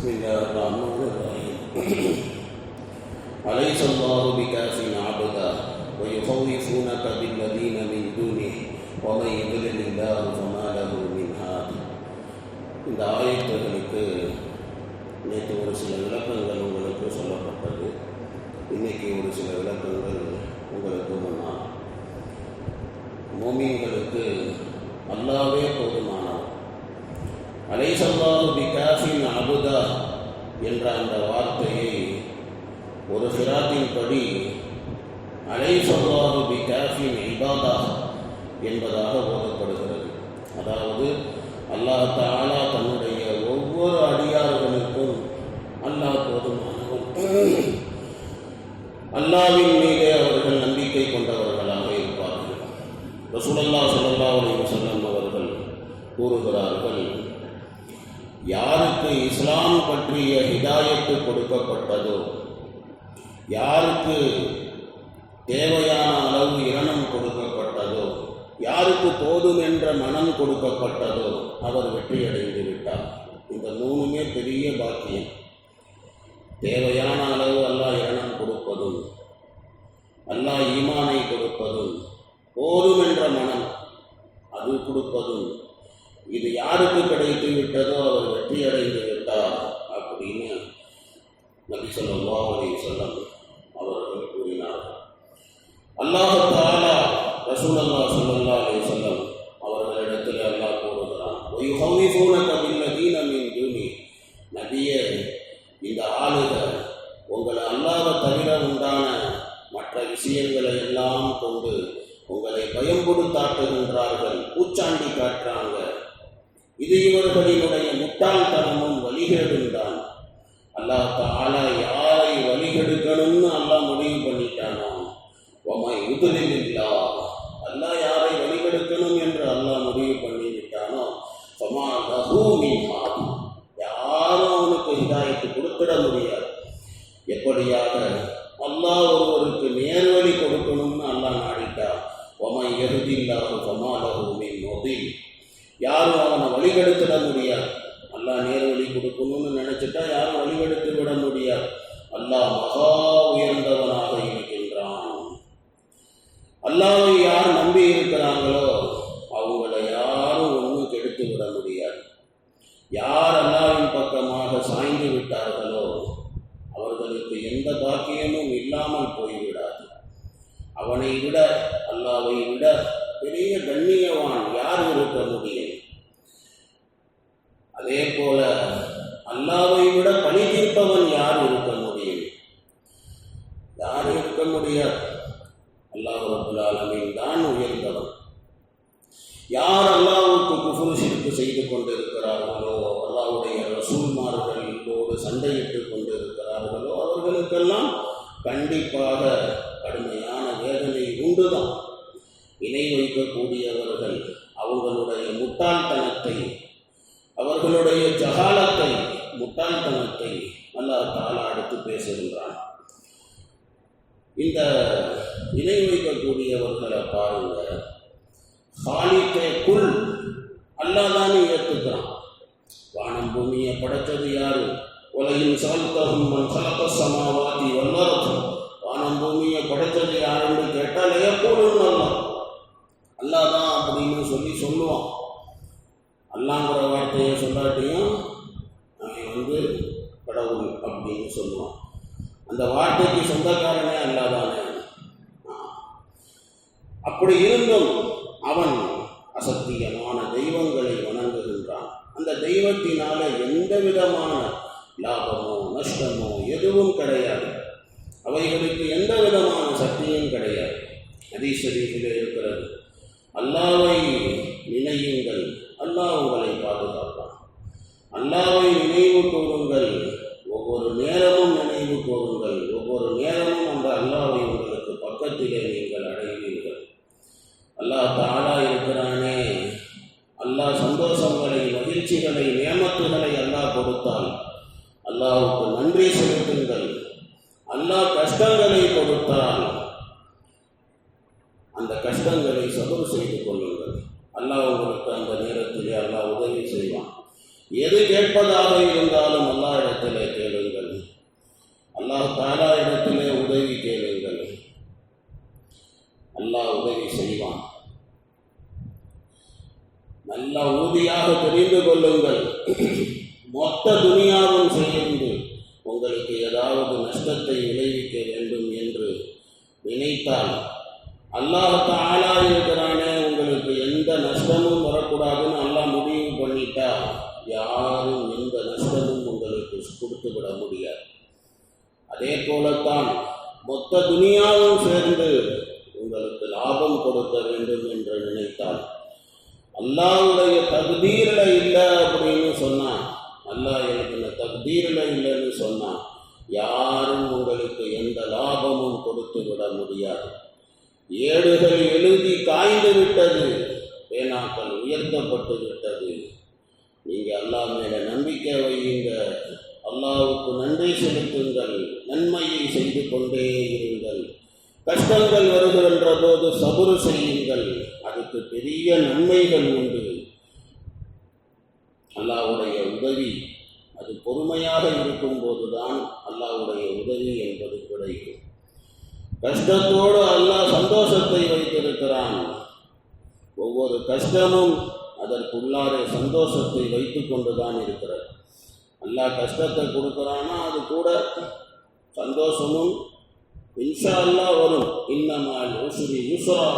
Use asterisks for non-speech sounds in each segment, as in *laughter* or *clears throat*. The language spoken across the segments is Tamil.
بسم الله الرحمن الرحيم *clears throat* أليس الله بكاف عبدا ويخوفونك بالذين من دونه ومن يضلل الله فما له من هاد இந்த ஆயத்துகளுக்கு நேற்று ஒரு சில விளக்கங்கள் உங்களுக்கு சொல்லப்பட்டது இன்னைக்கு ஒரு சில விளக்கங்கள் உங்களுக்கு முன்னால் மோமீன்களுக்கு அல்லாவே போதுமானவர் அலைசல்லாஹு பி அபுதா என்ற அந்த வார்த்தையை ஒரு சிராத்தின் படி அலைசல்லாஹு பி இபாதா என்பதாக ஓதப்படுகிறது அதாவது அல்லாஹ் தாலா தன்னுடைய ஒவ்வொரு அடியார்களுக்கும் அல்லாஹ் போதுமானவன். அல்லாவின் மீதே அவர்கள் நம்பிக்கை கொண்டவர்களாக இருப்பார்கள். ரசூலல்லா ஸல்லல்லாஹு அலி வசல்லம் அவர்கள் கூறுகிறார்கள் யாருக்கு இஸ்லாம் பற்றிய ஹிதாயத்து கொடுக்கப்பட்டதோ யாருக்கு தேவையான அளவு இரணம் கொடுக்கப்பட்டதோ யாருக்கு போதும் என்ற மனம் கொடுக்கப்பட்டதோ அவர் வெற்றியடைந்து விட்டார். இந்த மூணுமே பெரிய பாக்கியம். தேவையான அளவு அல்லாஹ் இரணம் கொடுப்பதும் அல்லாஹ் ஈமானை கொடுப்பதும் போதும் என்ற மனம் அது கொடுப்பதும் இது யாருக்கு கிடைத்து விட்டதோ அவர் வெற்றி அடைந்து விட்டார் அப்படின்னு நபி ஸல்லல்லாஹு அலைஹி வஸல்லம் அவர்கள் கூறினார் அல்லாஹ் தஆலா ரசூலுல்லாஹ் ஸல்லல்லாஹு அலைஹி வஸல்லம் அவர்களிடத்தில் அல்லாஹ் கூறுகிறான் வயுஹவ்விஃபூனக பில்லதீன மின் தூனி நபியே இந்த ஆளுக உங்களை அல்லாஹ்வை தவிர உண்டான மற்ற விஷயங்களை எல்லாம் கொண்டு உங்களை பயம்படுத்தாட்டுகின்றார்கள் பூச்சாண்டி காட்டுறாங்க இது இவர்களினுடைய முட்டாள்தனமும் வழிகேடும் தான் அல்லாஹ் தாலா யாரை வழிகெடுக்கணும்னு அல்லாஹ் முடிவு பண்ணிட்டானோ? உமை உதவி இல்லா அல்லாஹ் யாரை வழிகெடுக்கணும் என்று அல்லாஹ் முடிவு பண்ணி விட்டானோ சமா லஹூமின் மாதி யாரும் அவனுக்கு ஹிதாயத்து கொடுத்துட முடியாது எப்படியாக அல்லாஹ் ஒருவருக்கு நேர்வழி கொடுக்கணும்னு அல்லாஹ் நாடிட்டா ஒமை எருதில்லாத சமாலகூமின் மொதில் யாரும் அவனை வழிகெடுத்துட முடியாது அல்லாஹ் நேர்வழி கொடுக்கணும்னு நினைச்சிட்டா யாரும் வழிகெடுத்து விட முடியாது அல்லாஹ் மகா உயர்ந்தவனாக இருக்கின்றான். அல்லாவை யார் நம்பி இருக்கிறாங்களோ அவங்கள யாரும் ஒன்றும் கெடுத்து விட முடியாது. யார் அல்லாவின் பக்கமாக சாய்ந்து விட்டார்களோ அவர்களுக்கு எந்த பாக்கியமும் இல்லாமல் போய்விடாது. அவனை விட அல்லாவை விட பெரிய கண்ணியவான் யார் இருக்க முடியும்? போல அல்லாவை விட பணி தீர்ப்பவன் யார் இருக்க முடியும்? யார் இருக்க முடியாது? அல்லாஹ் ரபுல் தான் உயர்ந்தவன். யார் அல்லாவுக்கு குஃபுரு சிரிப்பு செய்து கொண்டிருக்கிறார்களோ அல்லாஹ்வுடைய ரசூல்மார்களோடு சண்டையிட்டு கொண்டிருக்கிறார்களோ அவர்களுக்கெல்லாம் கண்டிப்பாக கடுமையான வேதனை உண்டுதான். இணை வைக்கக்கூடியவர்கள் அவங்களுடைய முட்டாள்தனத்தை அவர்களுடைய ஜகாலத்தை முட்டாள்தனத்தை அல்லாஹ் தாலா எடுத்து பேசுகின்றான். இந்த இணை வைக்கக்கூடியவர்களை பாருங்க. ஹாலிக்கே குல் அல்லாதானே ஏற்றுக்கிறான் வானம் பூமியை படைத்தது யாரு? உலகின் சலத்தகும் மண் சலத்த சமாவாதி வல்லரசம் வானம் பூமியை படைத்தது யாருன்னு கேட்டால் எப்போதும் அல்ல அல்லாதான் அப்படின்னு சொல்லி சொல்லுவான். அல்லாங்கிற வார்த்தையை சொல்லாட்டியும் அவன் வந்து கடவுள் அப்படின்னு சொல்லுவான் அந்த வார்த்தைக்கு சொந்தக்காரனே அல்லாதானே? அப்படி இருந்தும் அவன் அசத்தியமான தெய்வங்களை வணங்குகின்றான். அந்த தெய்வத்தினால எந்த விதமான லாபமோ நஷ்டமோ எதுவும் கிடையாது. அவைகளுக்கு எந்த விதமான சக்தியும் கிடையாது. அதீஸ்வரீபில் இருக்கிறது. அல்லாவை நினையுங்கள். அல்லாஹ் உங்களை பாதுகாப்பான். அல்லாவை நினைவு கூறுங்கள். ஒவ்வொரு நேரமும் நினைவு கூறுங்கள். ஒவ்வொரு நேரமும் அந்த அல்லாவை உங்களுக்கு பக்கத்திலே நீங்கள் அடைவீர்கள். அல்லாஹ் தாளா இருக்கிறானே. அல்லாஹ் சந்தோஷங்களை மகிழ்ச்சிகளை நியமத்துகளை அல்லாஹ் கொடுத்தால் அல்லாவுக்கு நன்றி செலுத்துங்கள். அல்லாஹ் கஷ்டங்களை கொடுத்தால் அந்த கஷ்டங்களை சபர் செய்து கொள்ளுங்கள். அல்லாஹ் உங்களுக்கு அந்த நேரத்திலே அல்லாஹ் உதவி செய்வான். எது கேட்பதாக இருந்தாலும் அல்லாஹ் இடத்திலே கேளுங்கள். அல்லாஹ் தாரா இடத்திலே உதவி கேளுங்கள். அல்லாஹ் உதவி செய்வான். நல்ல உறுதியாக தெரிந்து கொள்ளுங்கள். மொத்த துணியாவும் சேர்ந்து உங்களுக்கு ஏதாவது நஷ்டத்தை விளைவிக்க வேண்டும் என்று நினைத்தால் அல்லாஹ் தாலா இருக்கிறானே உங்களுக்கு எந்த நஷ்டமும் வரக்கூடாதுன்னு நல்லா முடிவு பண்ணிட்டா யாரும் எந்த நஷ்டமும் உங்களுக்கு கொடுத்து விட முடியாது. அதே போலத்தான் மொத்த துணியாவும் சேர்ந்து உங்களுக்கு லாபம் கொடுக்க வேண்டும் என்று நினைத்தால் அல்லாவுடைய தகுதீரில் இல்லை அப்படின்னு சொன்னான் அல்லாஹ் எனக்கு இந்த தகுதீரில் இல்லைன்னு சொன்னான் யாரும் உங்களுக்கு எந்த லாபமும் கொடுத்து விட முடியாது. ஏடுகள் எழுதி காய்ந்து விட்டது பேனாக்கள் உயர்த்தப்பட்டு விட்டது நீங்கள் அல்லா மேல நம்பிக்கை வையுங்க. அல்லாவுக்கு நன்றி செலுத்துங்கள். நன்மையை செய்து கொண்டே இருங்கள். கஷ்டங்கள் வருகின்ற போது சபுறு செய்யுங்கள். அதுக்கு பெரிய நன்மைகள் உண்டு. அல்லாவுடைய உதவி அது பொறுமையாக இருக்கும் போதுதான் அல்லாவுடைய உதவி என்பது கிடைக்கும். கஷ்டத்தோடு அல்லாஹ் சந்தோஷத்தை வைத்திருக்கிறான். ஒவ்வொரு கஷ்டமும் அதற்குள்ளாரே சந்தோஷத்தை வைத்து கொண்டுதான் இருக்கிறது. நல்லா கஷ்டத்தை கொடுக்குறான்னா அது கூட சந்தோஷமும் இன்ஷா அல்லாஹ் வரும். இன்னமால் உசுரி உசுரா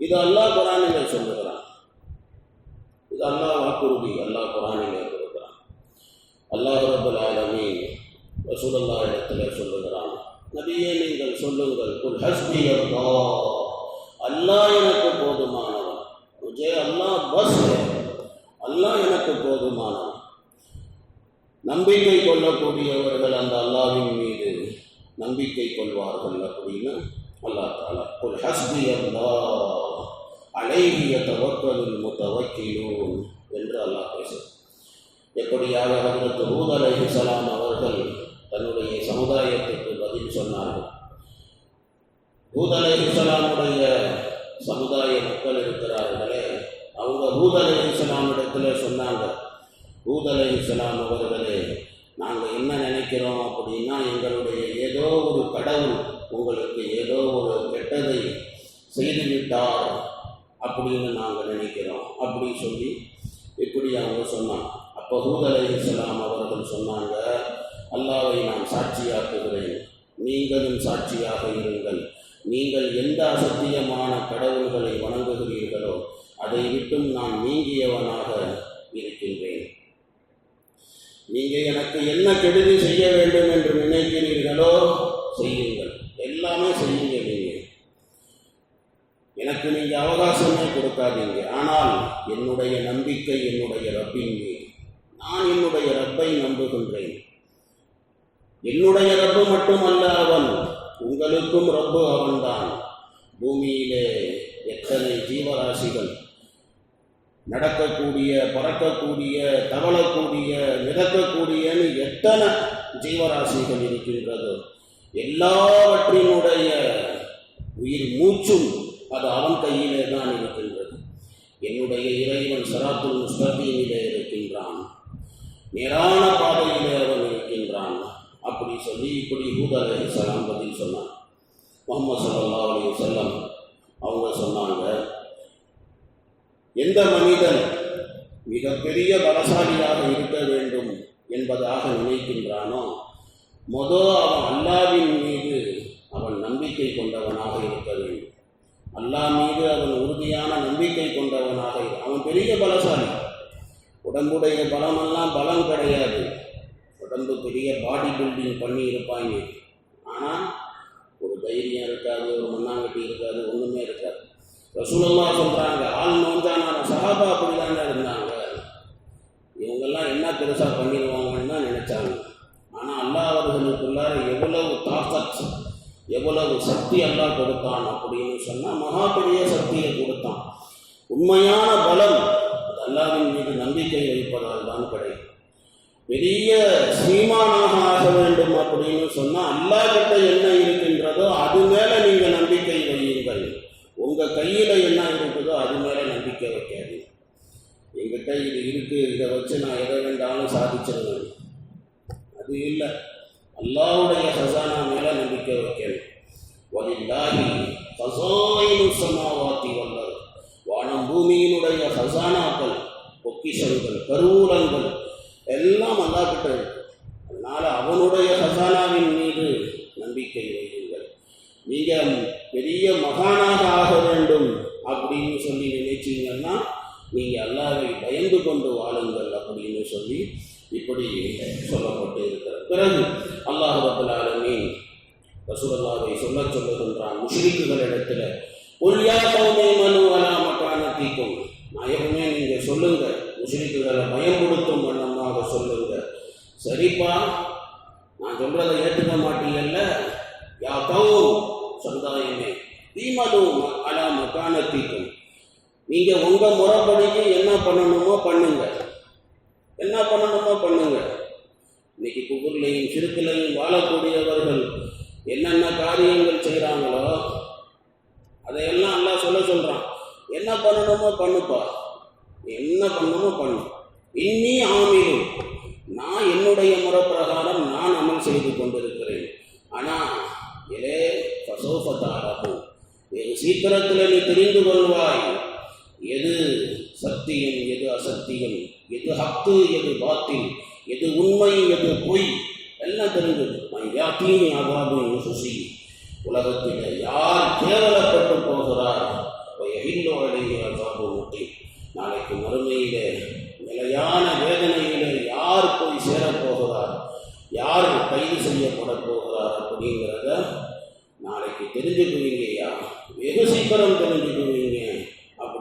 இது அல்லாஹ் குரானிலே சொல்லுகிறான். இது அல்லாஹ் வாக்குறுதி அல்லாஹ் குரானிலே கொடுக்குறான். அல்லாஹ் ரபுல் ஆலமி வசூலல்லா இடத்துல சொல்லுகிறான். நபியே நீங்கள் சொல்லுங்கள் குல் ஹஸ்பி அல்லாஹ். அல்லாஹ் எனக்கு போதுமானவன் முஜே அல்லாஹ் பஸ் அல்லாஹ் எனக்கு போதுமானவன் நம்பிக்கை கொள்ளக்கூடியவர்கள் அந்த அல்லாவின் மீது நம்பிக்கை கொள்வார்கள் அப்படின்னு அல்லாஹ் தாலா குல் ஹஸ்பி அல்லாஹ். அலைஹிய தவக்கலில் முத்தவக்கிலூன் என்று அல்லாஹ் பேசுகிறார் எப்படியாக ஹஜரத் ஹூத் சலாம் அவர்கள் தன்னுடைய சமுதாயத்தை சொன்னார்கள். ஹூத் இஸ்லாமுடைய சமுதாய மக்கள் இருக்கிறார்களே அவங்க ஹூத் இஸ்லாமிடத்தில் சொன்னாங்க ஹூத் இஸ்லாம் அவர்களே நாங்கள் என்ன நினைக்கிறோம் அப்படின்னா எங்களுடைய ஏதோ ஒரு கடவுள் உங்களுக்கு ஏதோ ஒரு கெட்டதை செய்துவிட்டார் அப்படின்னு நாங்கள் நினைக்கிறோம் அப்படின்னு சொல்லி இப்படி அவங்க சொன்னாங்க. அப்போ ஹூத் இஸ்லாம் அவர்கள் சொன்னாங்க அல்லாவை நான் சாட்சியாக்குகிறேன். நீங்களும் சாட்சியாக இருங்கள். நீங்கள் எந்த அசத்தியமான கடவுள்களை வணங்குகிறீர்களோ அதை விட்டும் நான் நீங்கியவனாக இருக்கின்றேன். நீங்கள் எனக்கு என்ன கெடுதி செய்ய வேண்டும் என்று நினைக்கிறீர்களோ செய்யுங்கள். எல்லாமே செய்யுங்க நீங்கள் எனக்கு நீங்கள் அவகாசமே கொடுக்காதீங்க. ஆனால் என்னுடைய நம்பிக்கை என்னுடைய ரப்பின் மீது. நான் என்னுடைய ரப்பை நம்புகின்றேன். என்னுடைய ரப்பு மட்டுமல்ல அவன் உங்களுக்கும் ரப்பு அவன்தான். பூமியிலே எத்தனை ஜீவராசிகள்? நடக்கக்கூடிய பறக்கக்கூடிய தவளக்கூடிய மிதக்கக்கூடியன்னு எத்தனை ஜீவராசிகள் இருக்கின்றதோ எல்லாவற்றினுடைய உயிர் மூச்சும் அது அவன் கையிலே தான் இருக்கின்றது. என்னுடைய இறைவன் சராத்துல் முஸ்தகீமிலே இருக்கின்றான். நேரான பாதையிலே சொல்லி இப்படி ஹூத் சலாம் பதில் சொன்னான் முகமது சல்லா அலி வஸல்லம் அவங்க சொன்னாங்க எந்த மனிதன் மிகப்பெரிய பலசாலியாக இருக்க வேண்டும் என்பதாக நினைக்கின்றானோ மொதல் அவன் அல்லாவின் மீது அவன் நம்பிக்கை கொண்டவனாக இருக்க வேண்டும். அல்லாஹ் மீது அவன் உறுதியான நம்பிக்கை கொண்டவனாக அவன் பெரிய பலசாலி. உடம்புடைய பலமெல்லாம் பலம் கிடையாது. ரொம்ப பெரிய பாடி பில்டிங் பண்ணி இருப்பாங்க ஆனால் ஒரு தைரியம் இருக்காது ஒரு மண்ணாங்கட்டி இருக்காது ஒன்றுமே இருக்காது. ரசூலமாக சொல்கிறாங்க ஆள் நோந்தான சஹாபா அப்படி தானே இருந்தாங்க. இவங்கெல்லாம் என்ன பெருசாக பண்ணிடுவாங்கன்னு தான் நினச்சாங்க. ஆனால் அல்லாஹ் அவர்களுக்குள்ளார எவ்வளவு தாக்கத் எவ்வளவு சக்தி அல்லா கொடுத்தான் அப்படின்னு சொன்னால் மகா பெரிய சக்தியை கொடுத்தான். உண்மையான பலம் அது அல்லாவின் மீது நம்பிக்கை வைப்பதால் தான் கிடைக்கும். பெரிய சீமானாக ஆக வேண்டும் அப்படின்னு சொன்னால் அல்லாஹிட்ட என்ன இருக்கின்றதோ அது மேலே நீங்கள் நம்பிக்கை வையுங்கள். உங்கள் கையில் என்ன இருக்குதோ அது மேலே நம்பிக்கை வைக்காது எங்கிட்ட இது இருக்குது இதை வச்சு நான் எதை வேண்டாலும் சாதிச்சிருவேன். அது இல்லை. அல்லாவுடைய ஹசானா மேலே நம்பிக்கை வைக்கணும். வலில்லாஹி ஹசாயினு சமாவாத்தி வல்லது வானம் பூமியினுடைய ஹசானாக்கள் பொக்கிஷங்கள் கருவூலங்கள் எல்லாம் அல்லாஹ்கிட்ட இருக்கு. அதனால் அவனுடைய ஹசானாவின் மீது நம்பிக்கை வையுங்கள். நீங்க பெரிய மகானாக ஆக வேண்டும் அப்படின்னு சொல்லி நினைச்சீங்கன்னா நீங்கள் அல்லாவை பயந்து கொண்டு வாழுங்கள் அப்படின்னு சொல்லி இப்படி சொல்லப்பட்டு இருக்கிறது. பிறகு அல்லாஹ் ரபுல் ஆலமீன் சொல்ல சொல்லுகின்றான் முஷ்ரிக்குகளிடத்துல ஒல்யா கௌமே மனு அலா மக்கானத்திக்கும் நாயகமே நீங்கள் சொல்லுங்கள் முஷ்ரிக்குகளை பயன்படுத்தும் வண்ணமாக சொல்லுங்க. சரிப்பா நான் சொல்றதை ஏற்றுக்க மாட்டீங்கல்ல? யா கவும் சமுதாயமே. தீமதும் அலா மக்கானத்திக்கும் நீங்க உங்க முறைப்படிக்கு என்ன பண்ணணுமோ பண்ணுங்க. என்ன பண்ணணுமோ பண்ணுங்க. இன்னைக்கு குபுர்லையும் சிறுக்கிலையும் வாழக்கூடியவர்கள் என்னென்ன காரியங்கள் செய்கிறாங்களோ அதையெல்லாம் எல்லாம் சொல்ல சொல்கிறான் என்ன பண்ணணுமோ பண்ணுப்பா. என்ன பண்ணணுமோ பண்ணும் இன்னி ஆமிலும் நான் என்னுடைய முறை பிரகாரம் நான் அமல் செய்து கொண்டிருக்கிறேன். ஆனால் இலே பசோபதாரகும் வெகு சீக்கிரத்தில் நீ தெரிந்து கொள்வாய். எது சத்தியம் எது அசத்தியம் எது ஹத்து எது பாத்தில் எது உண்மை எது பொய் எல்லாம் தெரிஞ்சது யாத்தீனி அவாபின் சுசி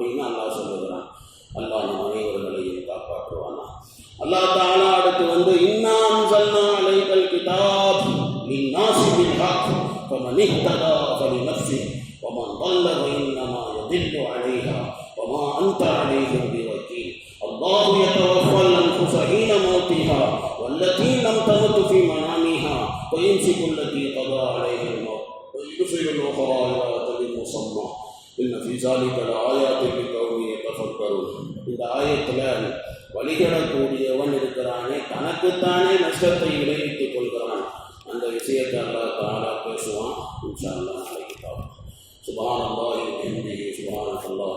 அப்படின்னு அல்லாஹ் சொல்லுகிறான் அல்லாஹ் நம் அனைவர்களையும் காப்பாற்றுவானா அல்லாஹ் தாலா அடுத்து வந்து இன்னாம் சல்லா அலைகள் கிதாப் லின்னாசி பில் ஹக் فمن اهتدى فلنفسه ومن ضل فإنما يضل عليها وما أنت عليهم بوكيل الله يتوفى الأنفس حين موتها والتي لم تمت في منامها ويمسك التي قضى عليها الموت ويرسل الأخرى إلى أجل مسمى இந்த ஆயத்தில் வழிகடக்கூடியவன் இருக்கிறானே தனக்குத்தானே நஷ்டத்தை விளைவித்துக் கொள்கிறான். அந்த விஷயத்தை அல்லா பேசுவான். இன்ஷா அல்லா நாளைக்கு பார்ப்போம் சுபானந்தா எம்டி சுபானந்தா